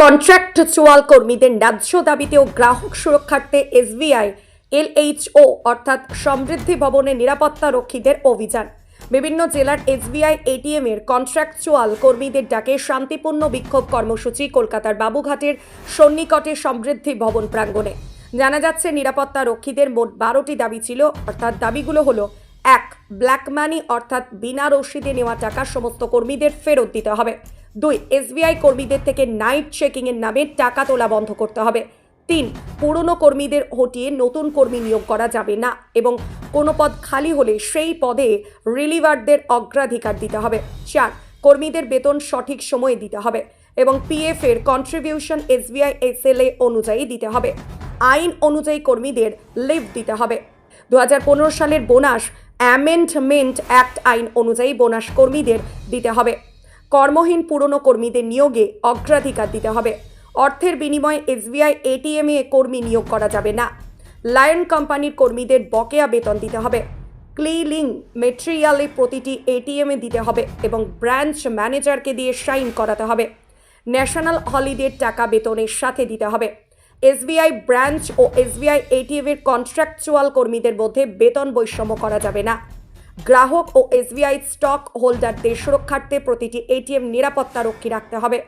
কন্ট্রাক্টচুয়াল কর্মীদের ন্যায্য দাবিতে ও গ্রাহক সুরক্ষার্থে এসবিআই, এলএইচও অর্থাৎ সমৃদ্ধি ভবনের নিরাপত্তা রক্ষীদের অভিযান। বিভিন্ন জেলার এসবিআই, এটিএম এর কন্ট্রাক্টচুয়াল কর্মীদের ডাকে শান্তিপূর্ণ বিক্ষোভ কর্মসূচি কলকাতার বাবুঘাটের সন্নিকটে সমৃদ্ধি ভবন প্রাঙ্গণে। জানা যাচ্ছে নিরাপত্তা রক্ষীদের মোট বারোটি দাবি ছিল, অর্থাৎ দাবিগুলো হলো এক ব্ল্যাক মানি অর্থাৎ বিনা রসিদে নেওয়া টাকা সমস্ত কর্মীদের ফেরত দিতে হবে। দুই এসবিআই কর্মীদের থেকে নাইট চেকিং এর নামে টাকা তোলা বন্ধ করতে হবে। তিন, পুরনো কর্মীদের হটিয়ে নতুন কর্মী নিয়োগ করা যাবে না এবং কোনো পদ খালি হলে সেই পদে রিলিভারদের অগ্রাধিকার দিতে হবে। চার, কর্মীদের বেতন সঠিক সময়ে দিতে হবে এবং পিএফ এর কন্ট্রিবিউশন এসবিআই এসএলএ অনুযায়ী দিতে হবে। আইন অনুযায়ী কর্মীদের লিভ দিতে হবে। দু হাজার পনেরো সালের বোনাস অ্যামেন্ডমেন্ট অ্যাক্ট আইন অনুযায়ী বোনাস কর্মীদের দিতে হবে। কর্মহীন পুরনো কর্মীদের নিয়োগে অগ্রাধিকার দিতে হবে। অর্থের বিনিময়ে এসবিআই, এটিএমে কর্মী নিয়োগ করা যাবে না। লায়ন কোম্পানির কর্মীদের বকেয়া বেতন দিতে হবে। ক্লিলিং মেটেরিয়ালে প্রতিটি এটিএমে দিতে হবে এবং ব্রাঞ্চ ম্যানেজারকে দিয়ে সাইন করাতে হবে। ন্যাশনাল হলিডের টাকা বেতনের সাথে দিতে হবে। এসবিআই ব্রাঞ্চ ও এসবিআই এটিএম এর কন্ট্রাকচুয়াল কর্মীদের মধ্যে বেতন বৈষম্য করা যাবে না। গ্রাহক ও এসবিআই স্টক হোল্ডারদের সুরক্ষার্থে প্রতিটি এটিএম নিরাপত্তা রক্ষী রাখতে হবে।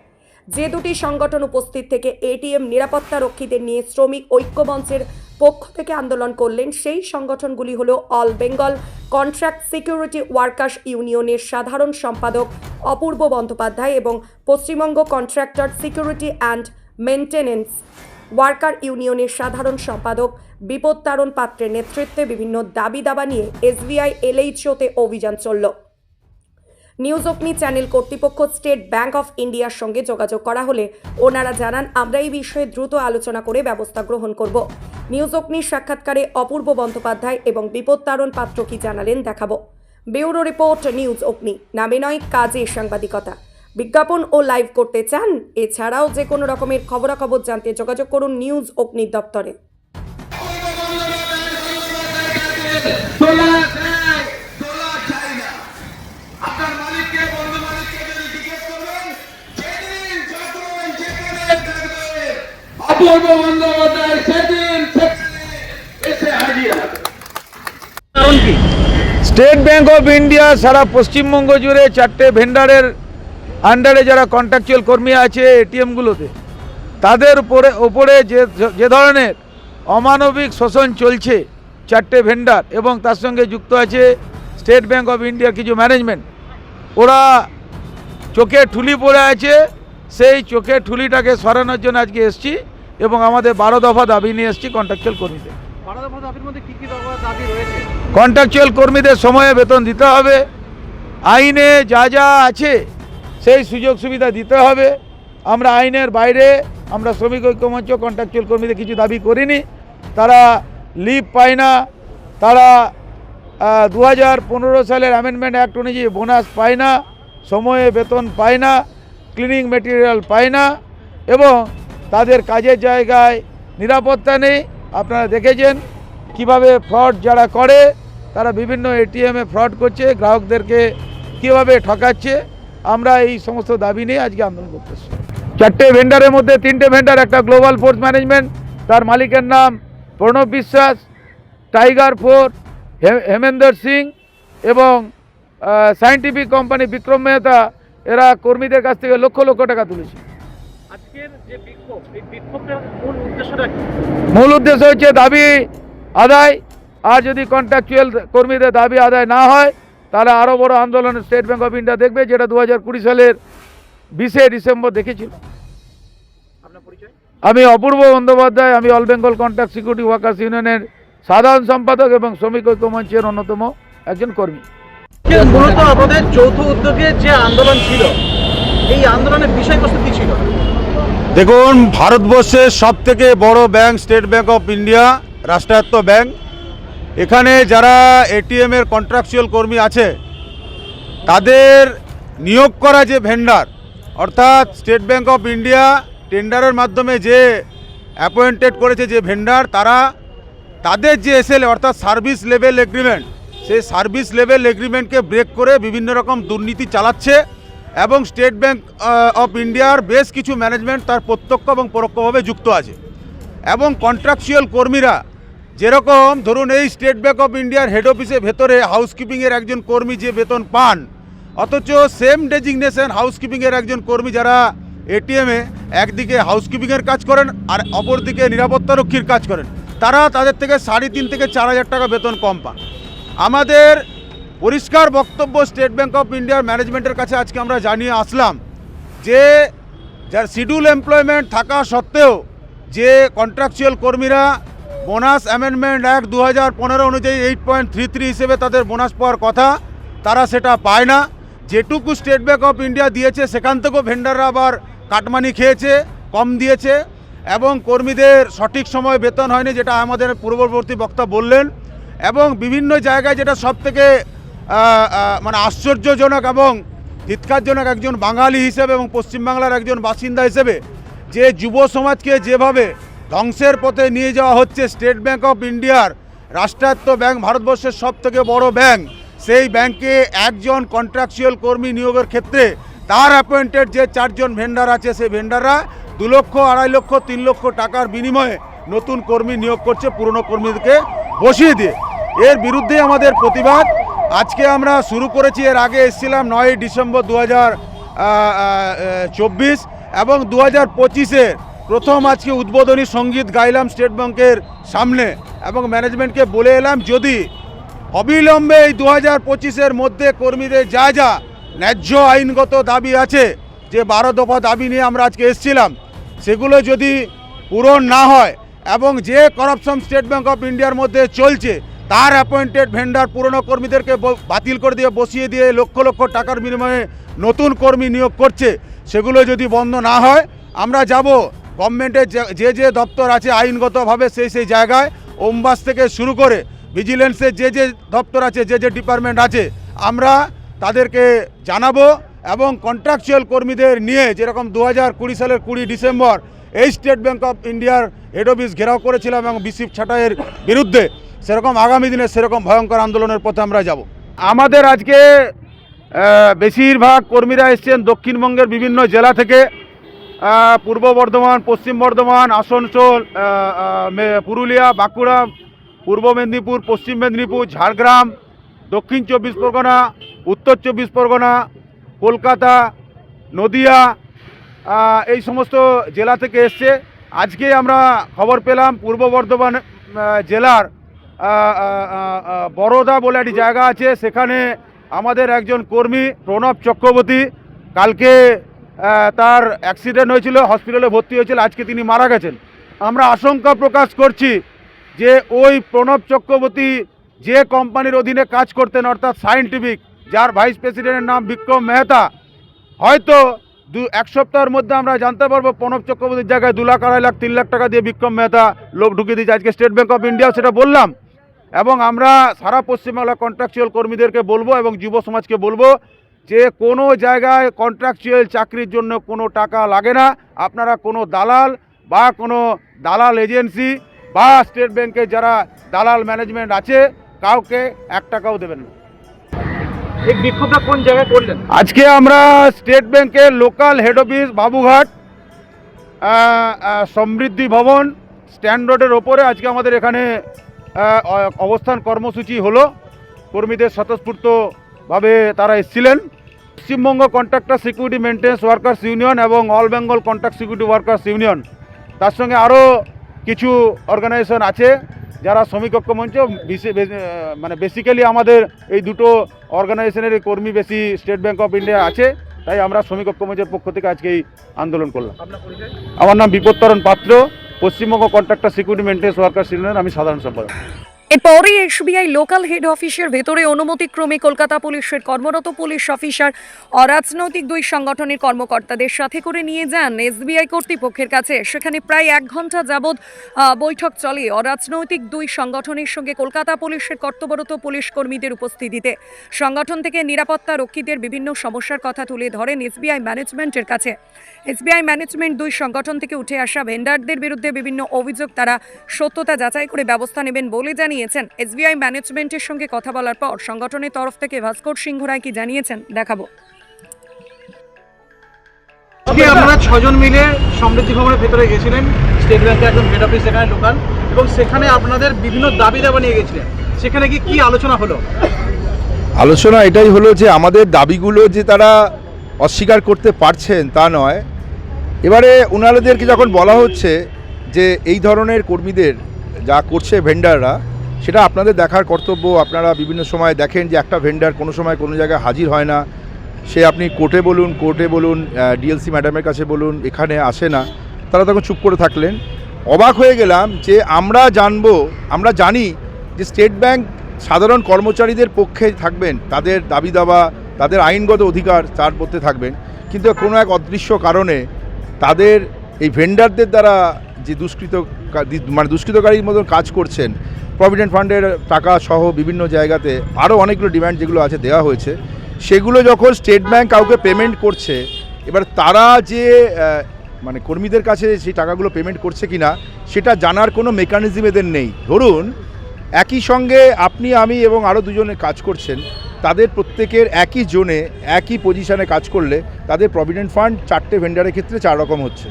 যে দুটি সংগঠন উপস্থিত থেকে এটিএম নিরাপত্তা রক্ষীদের নিয়ে শ্রমিক ঐক্যমঞ্চের পক্ষ থেকে আন্দোলন করলেন, সেই সংগঠনগুলি হলো all Bengal contract security workers ইউনিয়নের সাধারণ সম্পাদক অপূর্ব বন্দ্যোপাধ্যায় এবং Paschimbanga contractor security and maintenance worker ইউনিয়নের সাধারণ সম্পাদক বিপদ তারণ পাত্রের নেতৃত্বে বিভিন্ন দাবি দাবা নিয়ে এসবিআই এলএইচওতে অভিযান চলল। নিউজ অগ্নি চ্যানেল কর্তৃপক্ষ স্টেট ব্যাংক অফ ইন্ডিয়ার সঙ্গে যোগাযোগ করা হলে ওনারা জানান, আমরা এই বিষয়ে দ্রুত আলোচনা করে ব্যবস্থা গ্রহণ করব। নিউজ অগ্নির সাক্ষাৎকারে অপূর্ব বন্দ্যোপাধ্যায় এবং বিপদ তারণ পাত্র কি জানালেন দেখাবো। ব্যুরো রিপোর্ট, নিউজ অগ্নি। নামে নয় কাজে সাংবাদিকতা। বিজ্ঞাপন ও লাইভ করতে চান এছাড়াও যে কোনো রকমের খবরাখবর জানতে যোগাযোগ করুন নিউজ অগ্নি দপ্তরে। অপূর্ব বন্দ্যোপাধ্যায় সেদিন এসে হাজির কারণ কি? স্টেট ব্যাংক অফ ইন্ডিয়া সারা পশ্চিমবঙ্গ জুড়ে চারটে ভেন্ডারের আন্ডারে যারা কন্ট্রাকচুয়াল কর্মী আছে এটিএমগুলোতে তাদের উপরে ওপরে যে যে ধরনের অমানবিক শোষণ চলছে চারটে ভেন্ডার এবং তার সঙ্গে যুক্ত আছে স্টেট ব্যাংক অফ ইন্ডিয়ার কিছু ম্যানেজমেন্ট ওরা চোখে ঠুলি পড়ে আছে। সেই চোখে ঠুলিটাকে সরানোর জন্য আজকে এসছি এবং আমাদের বারো দফা দাবি নিয়ে এসছি কন্ট্রাকচুয়াল কর্মীদের। বারো দফা দাবির মধ্যে কি কি দফা দাবি রয়েছে? কন্ট্রাকচুয়াল কর্মীদের সময়ে বেতন দিতে হবে। আইনে যা যা আছে সেই সুযোগ সুবিধা দিতে হবে। আমরা আইনের বাইরে আমরা শ্রমিক ঐক্যমঞ্চ কন্ট্রাকচুয়াল কর্মীদের কিছু দাবি করিনি। তারা লিভ পায় না। তারা দু হাজার পনেরো সালের অ্যামেন্ডমেন্ট অ্যাক্ট অনুযায়ী বোনাস পায় না, সময়ে বেতন পায় না ক্লিনিং মেটেরিয়াল পায় না এবং তাদের কাজের জায়গায় নিরাপত্তা নেই। আপনারা দেখেছেন কীভাবে ফ্রড যারা করে, তারা বিভিন্ন এটিএমে ফ্রড করছে, গ্রাহকদেরকে কীভাবে ঠকাচ্ছে। আমরা এই সমস্ত দাবি নিয়ে আজকে আন্দোলন করতেছি চারটে ভেন্ডারের মধ্যে তিনটে ভেন্ডার একটা গ্লোবাল ফোর্স ম্যানেজমেন্ট তার মালিকের নাম প্রণব বিশ্বাস টাইগার ফোর হেমেন্দর সিং এবং সায়েন্টিফিক কোম্পানি বিক্রম মেহতা এরা কর্মীদের কাছ থেকে লক্ষ লক্ষ টাকা তুলেছে। মূল উদ্দেশ্য হচ্ছে দাবি আদায় আর যদি কন্ট্রাকচুয়াল কর্মীদের দাবি আদায় না হয় তাহলে আরও বড় আন্দোলন স্টেট ব্যাঙ্ক অফ ইন্ডিয়া দেখবে যেটা দু হাজার কুড়ি সালের বিশে ডিসেম্বর দেখেছিল। আমি অপূর্ব বন্দ্যোপাধ্যায় আমি all Bengal contract security workers ইউনিয়নের সাধারণ সম্পাদক এবং শ্রমিক ঐক্য মঞ্চের অন্যতম একজন কর্মী। মূলত আমাদের যৌথ উদ্যোগে যে আন্দোলন ছিল এই আন্দোলনের বিষয়বস্তু কি ছিল? দেখুন ভারতবর্ষের সব থেকে বড় bank State Bank of India রাষ্ট্রায়ত্ত ব্যাংক। এখানে যারা এটিএম এর কন্ট্রাকচুয়াল কর্মী আছে, তাদের নিয়োগ করা যে ভেন্ডার অর্থাৎ স্টেট ব্যাংক অফ ইন্ডিয়া টেন্ডারের মাধ্যমে যে অ্যাপয়েন্টেড করেছে যে ভেন্ডার তারা তাদের যে এসএল অর্থাৎ সার্ভিস লেভেল এগ্রিমেন্ট সেই সার্ভিস লেভেল এগ্রিমেন্টকে ব্রেক করে বিভিন্ন রকম দুর্নীতি চালাচ্ছে এবং স্টেট ব্যাংক অফ ইন্ডিয়ার বেশ কিছু ম্যানেজমেন্ট তার প্রত্যক্ষ এবং পরোক্ষভাবে যুক্ত আছে। এবং কন্ট্রাকচুয়াল কর্মীরা যেরকম ধরুন এই স্টেট ব্যাঙ্ক অফ ইন্ডিয়ার হেড অফিসের ভেতরে হাউসকিপিংয়ের একজন কর্মী যে বেতন পান, অথচ সেম ডেজিগনেশন হাউসকিপিংয়ের একজন কর্মী যারা এটিএমে একদিকে হাউসকিপিংয়ের কাজ করেন আর অপরদিকে নিরাপত্তারক্ষীর কাজ করেন, তারা তাদের থেকে সাড়ে তিন থেকে চার হাজার টাকা বেতন কম পান। আমাদের পরিষ্কার বক্তব্য স্টেট ব্যাঙ্ক অফ ইন্ডিয়ার ম্যানেজমেন্টের কাছে আজকে আমরা জানিয়ে আসলাম যে, যার শিডিউল এমপ্লয়মেন্ট থাকা সত্ত্বেও যে কন্ট্রাকচুয়াল কর্মীরা বোনাস অ্যামেন্ডমেন্ট অ্যাক্ট দু হাজার পনেরো অনুযায়ী এইট পয়েন্ট থ্রি থ্রি হিসেবে তাদের বোনাস পাওয়ার কথা, তারা সেটা পায় না। যেটুকু স্টেট ব্যাঙ্ক অফ ইন্ডিয়া দিয়েছে, সেখান থেকেও ভেন্ডাররা আবার কাটমানি খেয়েছে, কম দিয়েছে, এবং কর্মীদের সঠিক সময় বেতন হয়নি, যেটা আমাদের পূর্ববর্তী বক্তা বললেন, এবং বিভিন্ন জায়গায় যেটা সব থেকে মানে আশ্চর্যজনক এবং ধিৎকারজনক একজন বাঙালি হিসেবে এবং পশ্চিমবাংলার একজন বাসিন্দা হিসেবে, যে যুব সমাজকে যেভাবে ধ্বংসের পথে নিয়ে যাওয়া হচ্ছে স্টেট ব্যাংক অফ ইন্ডিয়ার রাষ্ট্রায়ত্ত ব্যাংক ভারতবর্ষের সব থেকে বড় ব্যাংক সেই ব্যাংকে একজন কন্ট্রাকচুয়াল কর্মী নিয়োগের ক্ষেত্রে তার অ্যাপয়েন্টেড যে চারজন ভেন্ডার আছে, সেই ভেন্ডাররা দু লক্ষ, আড়াই লক্ষ, তিন লক্ষ টাকার বিনিময়ে নতুন কর্মী নিয়োগ করছে পুরনো কর্মীদেরকে বসিয়ে দিয়ে। এর বিরুদ্ধে আমাদের প্রতিবাদ। আজকে আমরা শুরু করেছি, এর আগে এসেছিলাম নয়ই ডিসেম্বর দু হাজার চব্বিশ এবং দু হাজার পঁচিশের প্রথম আজকে উদ্বোধনী সংগীত গাইলাম স্টেট ব্যাংকের সামনে এবং ম্যানেজমেন্টকে বলে এলাম, যদি অবিলম্বে এই দু হাজার পঁচিশের মধ্যে কর্মীদের যা যা ন্যায্য আইনগত দাবি আছে, যে বারো দফা দাবি নিয়ে আমরা আজকে এসেছিলাম, সেগুলো যদি পূরণ না হয় এবং যে করাপশন স্টেট ব্যাঙ্ক অফ ইন্ডিয়ার মধ্যে চলছে, তার অ্যাপয়েন্টেড ভেন্ডার পুরনো কর্মীদেরকে বাতিল করে দিয়ে, বসিয়ে দিয়ে লক্ষ লক্ষ টাকার বিনিময়ে নতুন কর্মী নিয়োগ করছে, সেগুলো যদি বন্ধ না হয়, আমরা যাব গভর্নমেন্টের যে- যে দপ্তর আছে আইনগতভাবে সেই সেই জায়গায় ওমবাস থেকে শুরু করে ভিজিলেন্সের যে যে দপ্তর আছে, যে যে ডিপার্টমেন্ট আছে, আমরা তাদেরকে জানাব এবং কন্ট্রাকচুয়াল কর্মীদের নিয়ে যেরকম দু হাজার কুড়ি সালের কুড়ি ডিসেম্বর এই স্টেট ব্যাঙ্ক অফ ইন্ডিয়ার হেড অফিস ঘেরাও করেছিলাম এবং বিসিপ ছাঁটাইয়ের বিরুদ্ধে, সেরকম আগামী দিনে সেরকম ভয়ঙ্কর আন্দোলনের পথে আমরা যাব। আমাদের আজকে বেশিরভাগ কর্মীরা এসছেন দক্ষিণবঙ্গের বিভিন্ন জেলা থেকে। পূর্ব বর্ধমান, পশ্চিম বর্ধমান, আসানসোল পুরুলিয়া, বাঁকুড়া, পূর্ব মেদিনীপুর, পশ্চিম মেদিনীপুর, ঝাড়গ্রাম, দক্ষিণ চব্বিশ পরগনা, উত্তর চব্বিশ পরগনা, কলকাতা, নদিয়া এই সমস্ত জেলা থেকে এসছে। আজকে আমরা খবর পেলাম পূর্ব বর্ধমান জেলার বরোদা বলে একটি জায়গা আছে। সেখানে আমাদের একজন কর্মী প্রণব চক্রবর্তী, কালকে তার অ্যাক্সিডেন্ট হয়েছিল হসপিটালে ভর্তি হয়েছিল, আজকে তিনি মারা গেছেন। আমরা আশঙ্কা প্রকাশ করছি যে ওই প্রণব চক্রবর্তী যে কোম্পানির অধীনে কাজ করতেন, অর্থাৎ সায়েন্টিফিক যার ভাইস প্রেসিডেন্টের নাম বিক্রম মেহতা, হয়তো দু, এক সপ্তাহের মধ্যে আমরা জানতে পারব প্রণব চক্রবর্তীর জায়গায় দু লাখ, আড়াই লাখ, তিন লাখ টাকা দিয়ে বিক্রম মেহতা লোক ঢুকিয়ে দিয়েছে। আজকে স্টেট ব্যাঙ্ক অফ ইন্ডিয়া সেটা বললাম। এবং আমরা সারা পশ্চিমবাংলা কন্ট্রাকচুয়াল কর্মীদেরকে বলব এবং যুব সমাজকে বলব যে কোনো জায়গায় কন্ট্রাকচুয়াল চাকরির জন্য কোনো টাকা লাগে না। আপনারা কোনো দালাল বা কোনো দালাল এজেন্সি বা স্টেট ব্যাংকের যারা দালাল ম্যানেজমেন্ট আছে কাউকে এক টাকাও দেবেন না। কোন জায়গায় করলেন? আজকে আমরা স্টেট ব্যাংকের local head office Babughat Samriddhi Bhavan Strand রোডের ওপরে আজকে আমাদের এখানে অবস্থান কর্মসূচি হলো। কর্মীদের স্বতঃস্ফূর্তভাবে তারা এসেছিলেন। Paschimbanga contractor security maintenance workers union এবং all Bengal contract security workers union তার সঙ্গে আরও কিছু অর্গানাইজেশন আছে যারা শ্রমিক ঐক্য মঞ্চ মানে বেসিক্যালি আমাদের এই দুটো অর্গানাইজেশনের কর্মী বেশি স্টেট ব্যাঙ্ক অফ ইন্ডিয়া আছে তাই আমরা শ্রমিক ঐক্য মঞ্চের পক্ষ থেকে আজকে এই আন্দোলন করলাম। আমার নাম Bipattaran Patra Paschimbanga contractor security maintenance workers union আমি সাধারণ সম্পাদক। এরপরই এসবিআই লোকাল হেড অফিসের ভেতরে অনুমতিক্রমে কলকাতা পুলিশের কর্মরত পুলিশ অফিসার অরাজনৈতিক দুই সংগঠনের কর্মকর্তাদের সাথে করে নিয়ে যান এসবিআই কর্তৃপক্ষের কাছে। সেখানে প্রায় এক ঘণ্টা যাবৎ বৈঠক চলে অরাজনৈতিক দুই সংগঠনের সঙ্গে কলকাতা পুলিশের কর্তব্যরত পুলিশ কর্মীদের উপস্থিতিতে। সংগঠন থেকে নিরাপত্তা রক্ষীদের বিভিন্ন সমস্যার কথা তুলে ধরেন এসবিআই ম্যানেজমেন্টের কাছে। এসবিআই ম্যানেজমেন্ট দুই সংগঠন থেকে উঠে আসা ভেন্ডারদের বিরুদ্ধে বিভিন্ন অভিযোগ তারা সত্যতা যাচাই করে ব্যবস্থা নেবেন বলে জানিয়েছেন। এসবিআই ম্যানেজমেন্টের সঙ্গে কথা বলার পর সংগঠনের তরফ থেকে ভাস্কর সিংহ রায় কি জানিয়েছেন দেখাবো। আপনারা ছজন মিলে সমৃদ্ধি ভবনের ভেতরে গেছিলেন। স্টেট ব্যাংকের একজন হেড অফিস সেখানে লোকাল এবং সেখানে আপনাদের বিভিন্ন দাবি দাবা নিয়ে গেছিলেন। সেখানে কি কি আলোচনা হলো? আলোচনা এটাই হলো যে আমাদের দাবিগুলো যে তারা অস্বীকার করতে পারছেন তা নয়। এবারে ওনাদেরকে যখন বলা হচ্ছে যে এই ধরনের কর্মীদের যা করছে ভেন্ডাররা সেটা আপনাদের দেখার কর্তব্য। আপনারা বিভিন্ন সময় দেখেন যে একটা ভেন্ডার কোনো সময় কোনো জায়গায় হাজির হয় না। সে আপনি কোর্টে বলুন কোর্টে বলুন ডিএলসি ম্যাডামের কাছে বলুন, এখানে আসে না। তারা তখন চুপ করে থাকলেন। অবাক হয়ে গেলাম যে আমরা জানব, আমরা জানি যে স্টেট ব্যাংক সাধারণ কর্মচারীদের পক্ষে থাকবেন, তাদের দাবি দাবা, তাদের আইনগত অধিকার তার মধ্যে থাকবেন। কিন্তু কোনো এক অদৃশ্য কারণে তাদের এই ভেন্ডারদের দ্বারা যে দুষ্কৃত মানে দুষ্কৃতকারীর মতন কাজ করছেন প্রভিডেন্ট ফান্ডের টাকা সহ বিভিন্ন জায়গাতে আরও অনেকগুলো ডিমান্ড যেগুলো আছে দেওয়া হয়েছে, সেগুলো যখন স্টেট ব্যাংক কাউকে পেমেন্ট করছে, এবার তারা যে মানে কর্মীদের কাছে সেই টাকাগুলো পেমেন্ট করছে কি না সেটা জানার কোনো মেকানিজম এদের নেই। ধরুন, একই সঙ্গে আপনি, আমি এবং আরও দুজনে কাজ করছেন, তাদের প্রত্যেকের একই জোনে, একই পজিশনে কাজ করলে তাদের প্রভিডেন্ট ফান্ড চারটে ভেন্ডারের ক্ষেত্রে চার রকম হচ্ছে।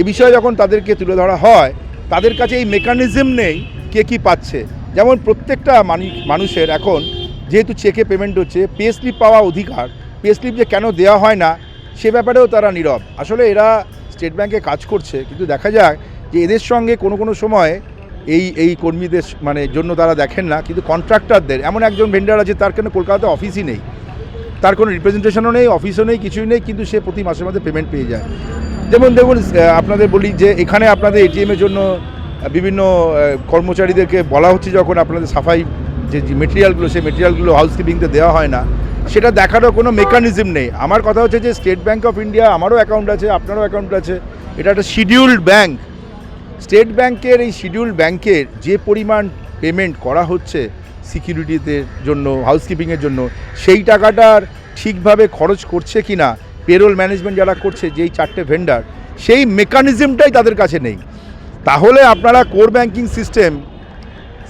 এ বিষয়ে যখন তাদেরকে তুলে ধরা হয়, তাদের কাছে এই মেকানিজম নেই কে কী পাচ্ছে? যেমন প্রত্যেকটা মানি- মানুষের এখন যেহেতু চেকে পেমেন্ট হচ্ছে পে স্লিপ পাওয়া অধিকার। পে স্লিপ যে কেন দেওয়া হয় না, সে ব্যাপারেও তারা নীরব। আসলে এরা স্টেট ব্যাংকে কাজ করছে, কিন্তু দেখা যায় যে এদের সঙ্গে কোনো কোনো সময় এই এই কর্মীদের মানে জন্য তারা দেখেন না, কিন্তু কন্ট্রাক্টরদের এমন একজন ভেন্ডার আছে, তার কেন কলকাতাতে অফিসই নেই। তার কোনো রিপ্রেজেন্টেশনও নেই অফিসও নেই, কিছুই নেই, কিন্তু সে প্রতি মাসে মাসে পেমেন্ট পেয়ে যায়। যেমন দেখুন আপনাদের বলি যে এখানে আপনাদের এটিএমের জন্য বিভিন্ন কর্মচারীদেরকে বলা হচ্ছে যখন আপনাদের সাফাই যে মেটেরিয়ালগুলো সেই মেটেরিয়ালগুলো হাউসকিপিংতে দেওয়া হয় না, সেটা দেখারও কোনো মেকানিজম নেই। আমার কথা হচ্ছে যে স্টেট ব্যাঙ্ক অফ ইন্ডিয়া আমারও অ্যাকাউন্ট আছে, আপনারও অ্যাকাউন্ট আছে। এটা একটা শিডিউল্ড ব্যাঙ্ক স্টেট ব্যাংকের এই শিডিউল ব্যাংকের যে পরিমাণ পেমেন্ট করা হচ্ছে সিকিউরিটিদের জন্য হাউসকিপিংয়ের জন্য, সেই টাকাটার ঠিকভাবে খরচ করছে কি না পেরোল ম্যানেজমেন্ট যারা করছে, যেই চারটে ভেন্ডার সেই মেকানিজমটাই তাদের কাছে নেই। তাহলে আপনারা কোর ব্যাংকিং সিস্টেম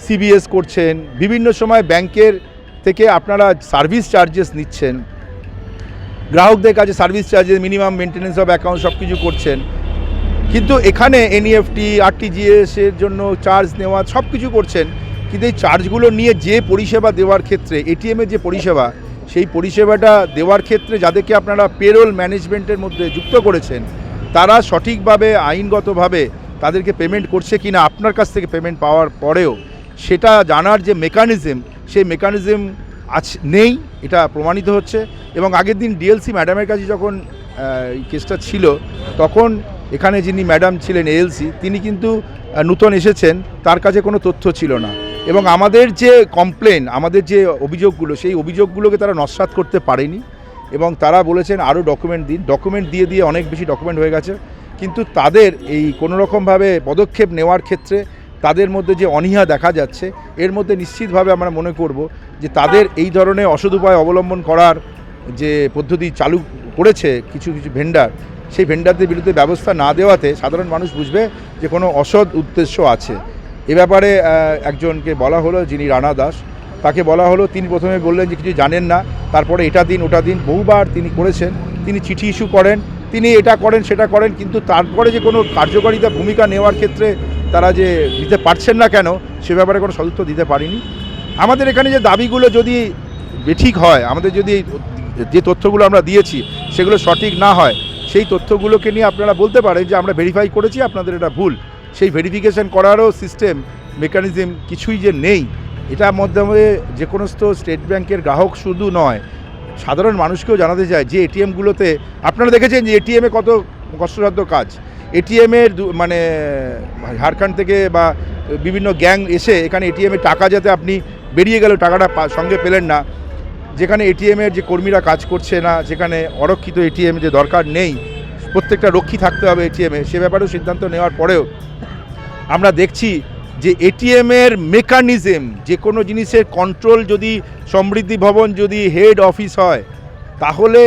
সিবিএস করছেন, বিভিন্ন সময় ব্যাংকের থেকে আপনারা সার্ভিস চার্জেস নিচ্ছেন, গ্রাহকদের কাছে service charges, minimum maintenance of account সব কিছু করছেন, কিন্তু এখানে E এনইএফটি আরটিজিএস এর জন্য চার্জ নেওয়া সব কিছু করছেন, কিন্তু এই চার্জগুলো নিয়ে যে পরিষেবা দেওয়ার ক্ষেত্রে এটিএমের যে পরিষেবা, সেই পরিষেবাটা দেওয়ার ক্ষেত্রে যাদেরকে আপনারা পেরোল ম্যানেজমেন্টের মধ্যে যুক্ত করেছেন, তারা সঠিকভাবে, আইনগতভাবে তাদেরকে পেমেন্ট করছে কিনা, আপনার কাছ থেকে পেমেন্ট পাওয়ার পরেও সেটা জানার যে মেকানিজম সেই মেকানিজম আছ নেই, এটা প্রমাণিত হচ্ছে। এবং আগের দিন ডিএলসি ম্যাডামের কাছে যখন এই কেসটা ছিল, তখন এখানে যিনি ম্যাডাম ছিলেন এএলসি তিনি কিন্তু নূতন এসেছেন, তার কাছে কোনো তথ্য ছিল না। এবং আমাদের যে কমপ্লেন আমাদের যে অভিযোগগুলো, সেই অভিযোগগুলোকে তারা নস্বাত করতে পারেনি। এবং তারা বলেছেন আরও ডকুমেন্ট দিন। ডকুমেন্ট দিয়ে দিয়ে অনেক বেশি ডকুমেন্ট হয়ে গেছে। কিন্তু তাদের এই কোনো রকমভাবে পদক্ষেপ নেওয়ার ক্ষেত্রে তাদের মধ্যে যে অনীহা দেখা যাচ্ছে, এর মধ্যে নিশ্চিতভাবে আমরা মনে করব যে তাদের এই ধরনের অসৎ উপায় অবলম্বন করার যে পদ্ধতি চালু করেছে কিছু কিছু ভেন্ডার সেই ভেন্ডারদের বিরুদ্ধে ব্যবস্থা না দেওয়াতে সাধারণ মানুষ বুঝবে যে কোনো অসৎ উদ্দেশ্য আছে। এ ব্যাপারে একজনকে বলা হলো যিনি রানা দাস, তাকে বলা হলো, তিনি প্রথমে বললেন যে কিছু জানেন না, তারপরে এটা দিন, ওটা দিন, বহুবার তিনি করেছেন, তিনি চিঠি ইস্যু করেন তিনি এটা করেন, সেটা করেন, কিন্তু তারপরে যে কোনো কার্যকারিতা ভূমিকা নেওয়ার ক্ষেত্রে তারা যে দিতে পারছেন না কেন, সে ব্যাপারে কোনো সদুত্তর দিতে পারিনি। আমাদের এখানে যে দাবিগুলো যদি বেঠিক হয়, আমাদের যদি যে তথ্যগুলো আমরা দিয়েছি, সেগুলো সঠিক না হয়, সেই তথ্যগুলোকে নিয়ে আপনারা বলতে পারেন যে আমরা ভেরিফাই করেছি, আপনাদের এটা ভুল। সেই ভেরিফিকেশন করারও সিস্টেম মেকানিজম কিছুই যে নেই, এটার মাধ্যমে যে কোনো স্টেট ব্যাংকের গ্রাহক শুধু নয় সাধারণ মানুষকেও জানাতে চায় যে এটিএমগুলোতে, আপনারা দেখেছেন যে এটিএমে কত কষ্টসাধ্য কাজ। এটিএমের মানে ঝাড়খণ্ড থেকে বা বিভিন্ন গ্যাং এসে এখানে এটিএমে টাকা যাতে আপনি বেরিয়ে গেল টাকাটা সঙ্গে পেলেন না। যেখানে এটিএমের যে কর্মীরা কাজ করছে না, যেখানে অরক্ষিত এটিএম যে দরকার নেই, প্রত্যেকটা রক্ষী থাকতে হবে এটিএমে। সে ব্যাপারেও সিদ্ধান্ত নেওয়ার পরেও আমরা দেখছি যে এটিএমের মেকানিজম যে কোনো জিনিসের কন্ট্রোল যদি সমৃদ্ধি ভবন যদি হেড অফিস হয়, তাহলে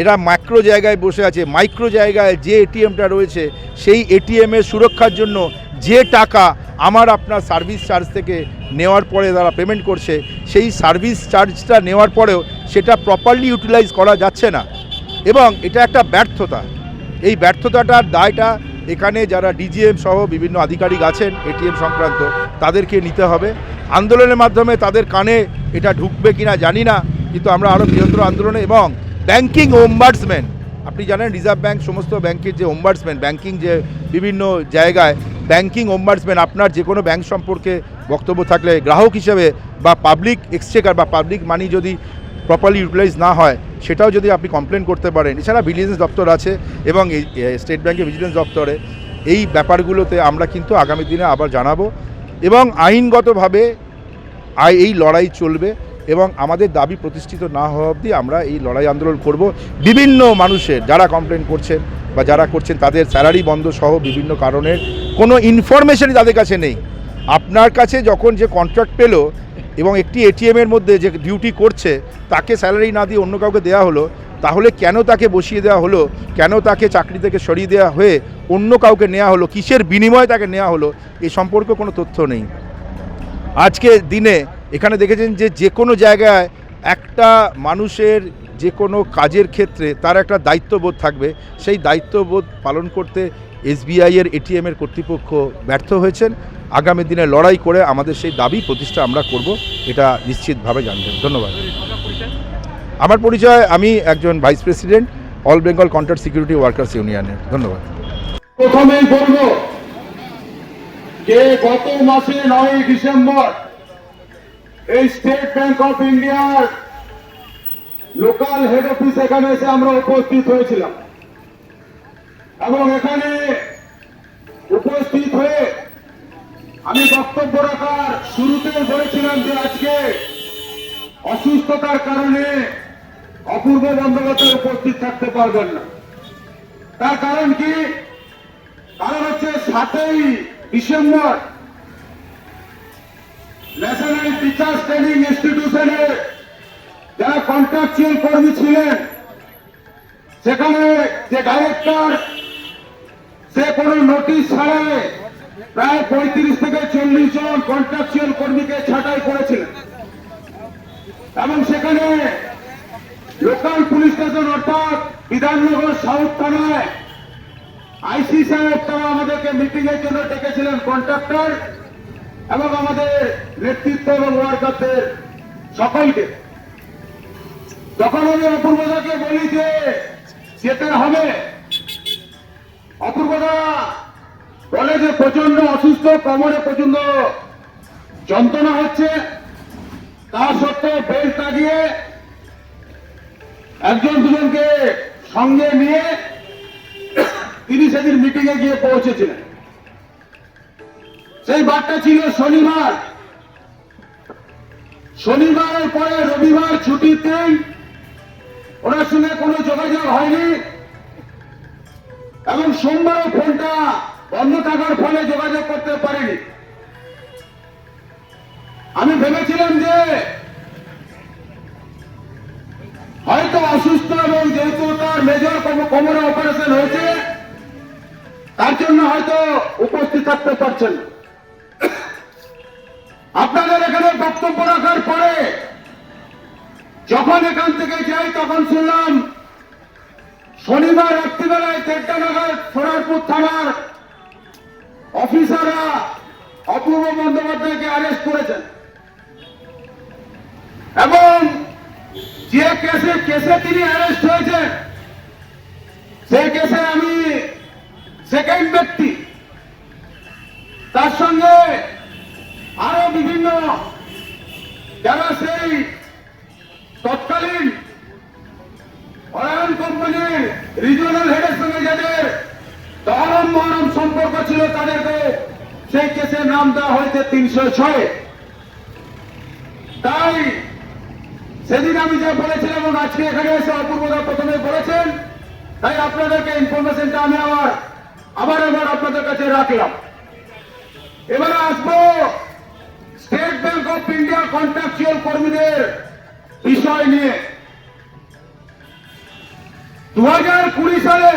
এরা মাইক্রো জায়গায় বসে আছে মাইক্রো জায়গায় যে এটিএমটা রয়েছে, সেই এটিএমের সুরক্ষার জন্য যে টাকা আমার আপনার সার্ভিস চার্জ থেকে নেওয়ার পরে তারা পেমেন্ট করছে, সেই সার্ভিস চার্জটা নেওয়ার পরেও সেটা প্রপারলি ইউটিলাইজ করা যাচ্ছে না। এবং এটা একটা ব্যর্থতা। এই ব্যর্থতাটার দায়টা এখানে যারা ডিজিএম সহ বিভিন্ন আধিকারিক আছেন এটিএম সংক্রান্ত, তাদেরকে নিতে হবে। আন্দোলনের মাধ্যমে তাদের কানে এটা ঢুকবে কিনা জানি না, কিন্তু আমরা আরও বৃহত্তর আন্দোলনে এবং ব্যাংকিং ওম্বার্সম্যান আপনি জানেন রিজার্ভ ব্যাংক সমস্ত ব্যাংকের যে ওম্বার্সম্যান ব্যাংকিং যে বিভিন্ন জায়গায় ব্যাংকিং ওম্বার্সম্যান আপনার যে কোনো ব্যাংক সম্পর্কে বক্তব্য থাকলে গ্রাহক হিসেবে বা পাবলিক এক্সচেকার বা পাবলিক মানি যদি প্রপারলি ইউটিলাইজ না হয় সেটাও যদি আপনি কমপ্লেন করতে পারেন, এছাড়া ভিজিলেন্স দপ্তর আছে এবং এই স্টেট ব্যাংকের ভিজিলেন্স দপ্তরে, এই ব্যাপারগুলোতে আমরা কিন্তু আগামী দিনে আবার জানাব এবং আইনগতভাবে আই, এই লড়াই চলবে এবং আমাদের দাবি প্রতিষ্ঠিত না হওয়া অবধি আমরা এই লড়াই আন্দোলন করব। বিভিন্ন মানুষের যারা কমপ্লেন করছেন বা যারা করছেন, তাদের স্যালারি বন্ধ সহ বিভিন্ন কারণের কোনো ইনফরমেশনই তাদের কাছে নেই। আপনার কাছে যখন যে কন্ট্রাক্ট পেল এবং একটি এটিএমের মধ্যে যে ডিউটি করছে, তাকে স্যালারি না দিয়ে অন্য কাউকে দেওয়া হলো, তাহলে কেন তাকে বসিয়ে দেওয়া হলো? কেন তাকে চাকরি থেকে সরিয়ে দেওয়া হয়ে অন্য কাউকে নেওয়া হলো? কিসের বিনিময়ে তাকে নেওয়া হলো? এ সম্পর্কে কোনো তথ্য নেই। আজকে দিনে এখানে দেখেছেন যে যে কোনো জায়গায় একটা মানুষের যে কোনো কাজের ক্ষেত্রে তার একটা দায়িত্ববোধ থাকবে। সেই দায়িত্ববোধ পালন করতে এসবিআইয়ের এটিএমের কর্তৃপক্ষ ব্যর্থ হয়েছেন। আগামী দিনে লড়াই করে আমাদের সেই দাবি প্রতিষ্ঠা আমরা করব, এটা নিশ্চিতভাবে জানবেন। ধন্যবাদ। আমার পরিচয়, আমি একজন vice president, all Bengal contract security workers ইউনিয়নের। ধন্যবাদ। প্রথমেই বলব যে গত মাসে নয় ডিসেম্বর এই স্টেট ব্যাংক অফ ইন্ডিয়ার লোকাল হেড অফিস এখানে এসে আমরা উপস্থিত হয়েছিলাম। এবং এখানে উপস্থিত হয়ে আমি বক্তব্য রাখার শুরুতে বলেছিলাম যে আজকে অসুস্থতার কারণে অপূর্ব বন্দ্যোপাধ্যায় উপস্থিত থাকতে পারবেন না। তার কারণ কি? কারণ হচ্ছে সাতই ডিসেম্বর ন্যাশনাল টিচার্স ট্রেনিং ইনস্টিটিউশনে যারা কন্ট্রাকচুয়াল কর্মী ছিলেন, সেখানে যে ডাইরেক্টর সে কোনো নোটিশ ছাড়াই প্রায় পঁয়ত্রিশ থেকে চল্লিশ জন কন্ট্রাকচুয়াল কর্মীকে ছাঁটাই করেছিলেন। এবং সেখানে লোকাল পুলিশ স্টেশন অর্থাৎ বিধাননগর সাউথ থানায় আইসি সাহেব তারা আমাদেরকে মিটিং এর জন্য ডেকেছিলেন কন্ট্রাক্টর এবং আমাদের নেতৃত্ব এবং ওয়ার্কারদের সকলকে। তখন আমি অপূর্বদাকে বলি যে, যেতে হবে। অপূর্বদা বলে যে প্রচণ্ড অসুস্থ, কোমরে প্রচণ্ড যন্ত্রণা হচ্ছে। তা সত্ত্বেও বেল্ট লাগিয়ে একজন দুজনকে সঙ্গে নিয়ে তিনি সেদিন মিটিং এ গিয়ে পৌঁছেছিলেন। সেই বার্তা ছিল শনিবার। শনিবারের পরে রবিবার ছুটির দিন। ওনার সঙ্গে কোনো যোগাযোগ হয়নি। এবং সোমবারও ফোনটা বন্ধ থাকার ফলে যোগাযোগ করতে পারেনি। আমি ভেবেছিলাম যে হয়তো অসুস্থ এবং যেহেতু তার মেজর কোমরে অপারেশন হয়েছে, তার জন্য হয়তো উপস্থিত থাকতে পারছেন আপনাদের এখানে বক্তব্য রাখার পরে যখন এখান থেকে যাই, তখন শুনলাম শনিবার রাত্রিবেলায় দেড়টা নাগাদ সোনারপুর থানার অফিসাররা অপূর্ব বন্দ্যোপাধ্যায়কে অ্যারেস্ট করেছেন। এবং যে কেসে কেসে তিনি অ্যারেস্ট হয়েছেন সেই কেসে আমি সেকেন্ড ব্যক্তি। তার সঙ্গে আরও বিভিন্ন যারা সেই তৎকালীন অরায়ণ কোম্পানির রিজিওনাল হেডের সঙ্গে যাদের দরম মহরম সম্পর্ক ছিল তাদেরকে সেই কেসে নাম দেওয়া হয়েছে তিনশো ছয়। তাই সেদিন আমি যা বলেছিলাম এবং আজকে এখানে এসে অপূর্বদা প্রথমে বলেছেন, তাই আপনাদেরকে ইনফরমেশনটা আমি আবার আবার আবার আপনাদের কাছে রাখলাম। এবারে আসব State Bank of India contractual কর্মীদের বিষয় নিয়ে। দু হাজার কুড়ি সালে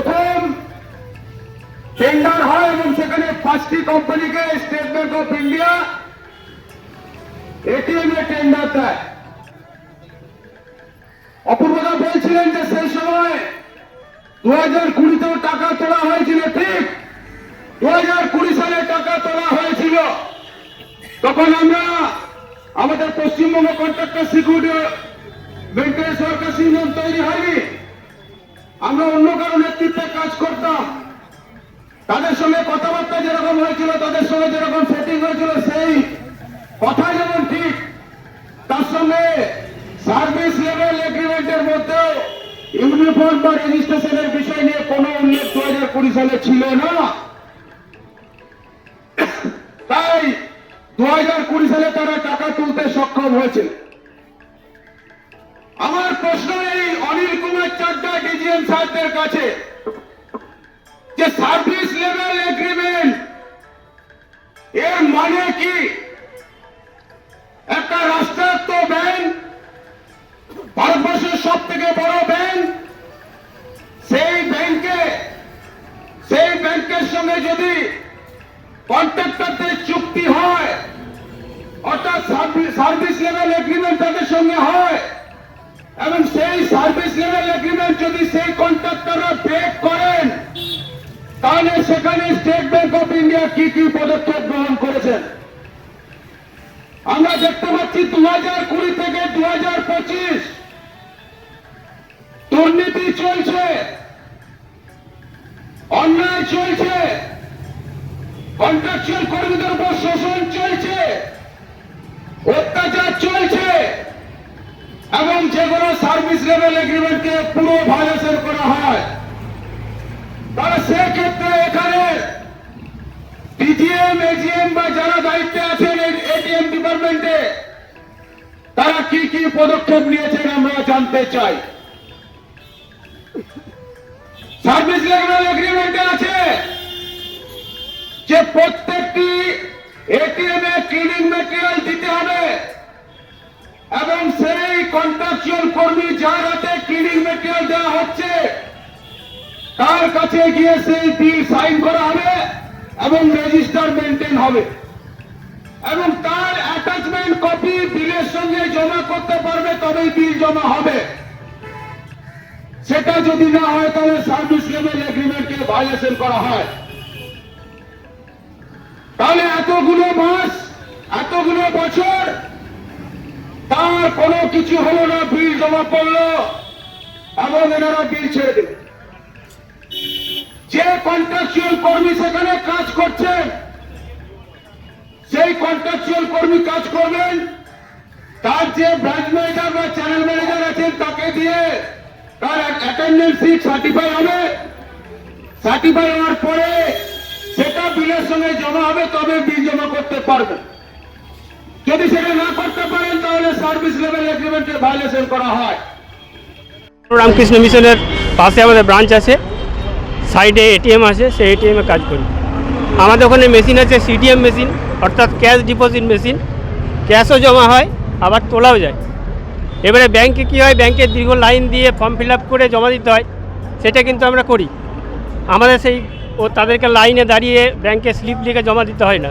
প্রথম টেন্ডার হয় এবং সেখানে পাঁচটি কোম্পানিকে State Bank of India, ATM A tender দেয়। অপূর্বদা বলছিলেন যে সেই সময় দু হাজার কুড়িতেও টাকা তোলা হয়েছিল, ঠিক দু হাজার কুড়ি সালে টাকা তোলা হয়েছিল। তখন আমরা আমাদের Paschimbanga contractor security worker union তৈরি হয়নি। আমরা অন্য কারও নেতৃত্বে কাজ করতাম। তাদের সঙ্গে কথাবার্তা যেরকম হয়েছিল, তাদের সঙ্গে যেরকম সেটিং হয়েছিল, সেই কথা যেমন ঠিক, তার সঙ্গে সার্ভিস লেভেল এগ্রিমেন্টের মধ্যেও ইউনিফর্ম বা রেজিস্ট্রেশনের বিষয় নিয়ে কোনো উল্লেখ দু হাজার কুড়ি সালে ছিল না। তাই দু হাজার কুড়ি সালে তারা টাকা তুলতে সক্ষম হয়েছিল আমার প্রশ্ন এই অনিল কুমার চাড্ডা ডিজিএম সাহেবদের কাছে যে সার্ভিস লেভেল এগ্রিমেন্ট, এর মানে কি? একটা রাষ্ট্রায়ত্ত ব্যাংক, ভারতবর্ষের সব থেকে বড় ব্যাংক, সেই ব্যাংকে, সেই ব্যাংকের সঙ্গে যদি কন্ট্রাক্টরদের চুক্তি হয়, অর্থাৎ সার্ভিস লেভেল এগ্রিমেন্ট তাদের সঙ্গে হয় এবং সেই সার্ভিস লেভেল এগ্রিমেন্ট যদি সেই কন্ট্রাক্টররা ব্রেক করেন, তাহলে সেখানে স্টেট ব্যাংক অফ ইন্ডিয়া কি কি পদক্ষেপ গ্রহণ করেছেন আমরা দেখতে পাচ্ছি দু হাজার কুড়ি থেকে দু হাজার পঁচিশ দুর্নীতি চলছে, অন্যায় চলছে কন্ট্রাকচুয়াল কর্মীদের উপর শোষণ চলছে, অত্যাচার চলছে। এবং যে কোনো সার্ভিস লেভেল এগ্রিমেন্টকে পুরো ভায়োলেশন করা হয়। তাহলে সেক্ষেত্রে এখানে ডিজিএম এজিএম বা যারা দায়িত্বে আছেন এটিএম ডিপার্টমেন্টে, তারা কি কি পদক্ষেপ নিয়েছেন আমরা জানতে চাই। সার্ভিস লেভেল এগ্রিমেন্টে আছে যে প্রত্যেকটি এটিএম এ ক্লিনিং মেটেরিয়াল দিতে হবে। এবং সেই কন্ট্রাকচুয়াল কর্মী যার হাতে ক্লিনিং মেটেরিয়াল দেওয়া হচ্ছে, তার কাছে গিয়ে সেই বিল সাইন করা হবে এবং রেজিস্টার মেনটেন হবে। এবং তার অ্যাটাচমেন্ট কপি বিলের সঙ্গে জমা করতে পারবে, তবেই বিল জমা হবে। সেটা যদি না হয়, তাহলে সার্ভিস লেভেল এগ্রিমেন্টকে ভায়োলেশন করা হয়। তাহলে এতগুলো মাস, এতগুলো বছর তার কোনো কিছু হলো না, বিল জমা পড়ল। এবং এনারা বিল ছেড়ে দেবে। যে কন্ট্রাকচুয়াল কর্মী সেখানে কাজ করছেন সেই কন্ট্রাকচুয়াল কর্মী কাজ করবেন। তার যে ব্রাঞ্চ ম্যানেজার বা চ্যানেল ম্যানেজার আছেন, তাকে দিয়ে তার অ্যাটেন্ডেন্স সার্টিফাই হবে। সার্টিফাই হওয়ার পরে সেটা বিলের সঙ্গে জমা হবে, তবে বিল জমা করতে পারবেন। যদি সেটা না করতে পারেন, তাহলে সার্ভিস লেভেল এগ্রিমেন্টের ভায়োলেশন করা হয়। রামকৃষ্ণ মিশনের পাশে আমাদের ব্রাঞ্চ আছে। সাইডে এটিএম আছে, সেই এটিএমে কাজ করি। আমাদের ওখানে মেশিন আছে সিটিএম মেশিন অর্থাৎ ক্যাশ ডিপোজিট মেশিন ক্যাশও জমা হয়, আবার তোলাও যায়। এবারে ব্যাংকে কী হয় ব্যাংকে দীর্ঘ লাইন দিয়ে ফর্ম ফিল করে জমা দিতে হয়, সেটা কিন্তু আমরা করি। আমাদের সেই, ও তাদেরকে লাইনে দাঁড়িয়ে ব্যাংকে স্লিপ লিখে জমা দিতে হয় না।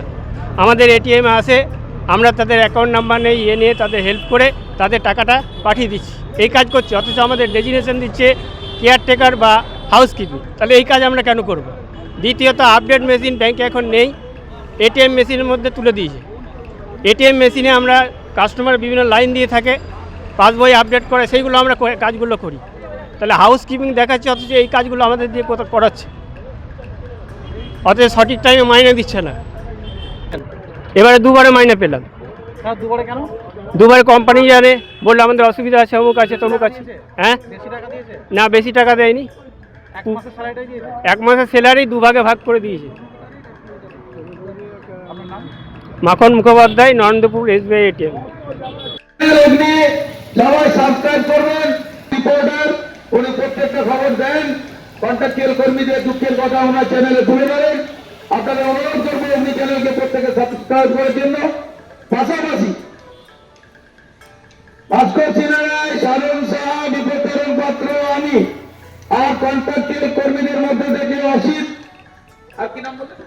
আমাদের এটিএমে আসে আমরা তাদের অ্যাকাউন্ট নাম্বার নিয়ে ইয়ে নিয়ে তাদের হেল্প করে তাদের টাকাটা পাঠিয়ে দিচ্ছি। এই কাজ করছি, অথচ আমাদের ডেজিনেশন দিচ্ছে কেয়ারটেকার বা হাউসকিপিং তাহলে এই কাজ আমরা কেন করব? দ্বিতীয়ত আপডেট মেশিন ব্যাংকে এখন নেই এটিএম মেশিনের মধ্যে তুলে দিয়েছে। এটিএম মেশিনে আমরা কাস্টমার বিভিন্ন লাইন দিয়ে থাকে পাসবই আপডেট করে, সেইগুলো আমরা কাজগুলো করি। তাহলে হাউস কিপিং দেখাচ্ছে, অথচ এই কাজগুলো আমাদের দিয়ে করাচ্ছে। অথচ সঠিক টাইমে মাইনে দিচ্ছে না। এবারে দুবারে মাইনে পেলাম। তার দুবারে কেন? দুবারে কোম্পানি জানে বলল আমাদের অসুবিধা আছে অমুক আছে তমুক আছে। হ্যাঁ? বেশি টাকা দিয়েছে? না বেশি টাকা দেয়নি। এক মাসের স্যালারিটাই দিয়েছে এক স্যালারি দুভাগে ভাগ করে দিয়েছে। Makhan Mukhopadhyay Narendrapur SBI ATM subscribe করবেন রিপোর্টার উনি প্রত্যেকটা খবর দেন। কন্ট্রাকচুয়াল কর্মীদের দুঃখের কথা ওনার চ্যানেলে তুলে ধরেন। আপনাদের অনুরোধ করব অগ্নি চ্যানেলকে প্রত্যেকে সাবস্ক্রাইব করার জন্য পাশাপাশি ভাস্কর সিনহারায় সাধন সাহা বিপত্তরণ পাত্র আমি আর কন্ট্রাকচুয়াল কর্মীদের মধ্যে থেকে অসিত। আর কি নাম বললেন?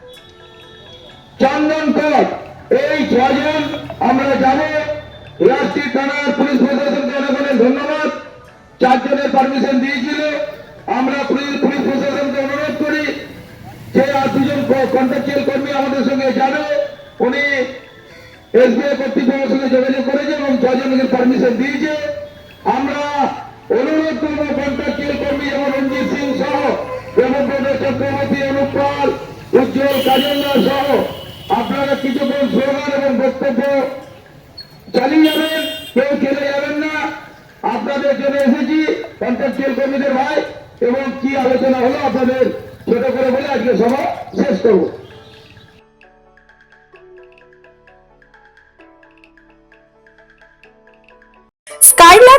চন্দন কর। এই ছজন আমরা যাব রাষ্ট্রীয় থানার পুলিশ প্রশাসনকে অনেক অনেক ধন্যবাদ। চারজনের পারমিশন দিয়েছিল। আমরা পুলিশ পুলিশ প্রশাসনকে অনুরোধ করি যে আর দুজন কর্মী আমাদের সঙ্গে যাবে। উনি এসবিআই কর্তৃপক্ষের সঙ্গে যোগাযোগ করেছে এবং ছজনকে পারমিশন দিয়েছে। আমরা অনুরোধ করব কন্ট্রাকচুয়াল কর্মী যেমন রঞ্জিত সিং সহ দেবব্রত চক্রবর্তী অনুপ পাল উজ্জ্বল কাজলদার সহ, আপনারা কিছুক্ষণ স্লোগান এবং বক্তব্য চালিয়ে যাবেন। কেউ চলে যাবেন না। আপনাদের জন্য এসেছি কন্ট্রাকচুয়াল কর্মীদের ভাই এবং কি আলোচনা হলো আপনাদের ছোট করে বলে আজকে সভা শেষ করব।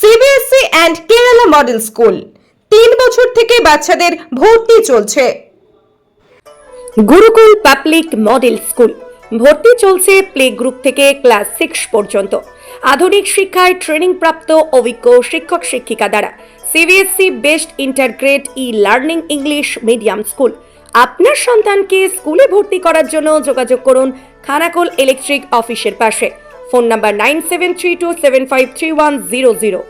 CBSE and Kerala model school তিন বছর থেকে বাচ্চাদের ভর্তি চলছে। Gurukul public model school. ভর্তি চলছে প্লে গ্রুপ থেকে ক্লাস সিক্স পর্যন্ত। আধুনিক শিক্ষায় ট্রেনিং প্রাপ্ত অভিজ্ঞ শিক্ষক শিক্ষিকা দ্বারা CBSE best integrated e learning English medium school আপনার সন্তানকে স্কুলে ভর্তি করার জন্য যোগাযোগ করুন খানাকুল ইলেকট্রিক অফিসের পাশে। Phone number nine seven three two seven five three one zero zero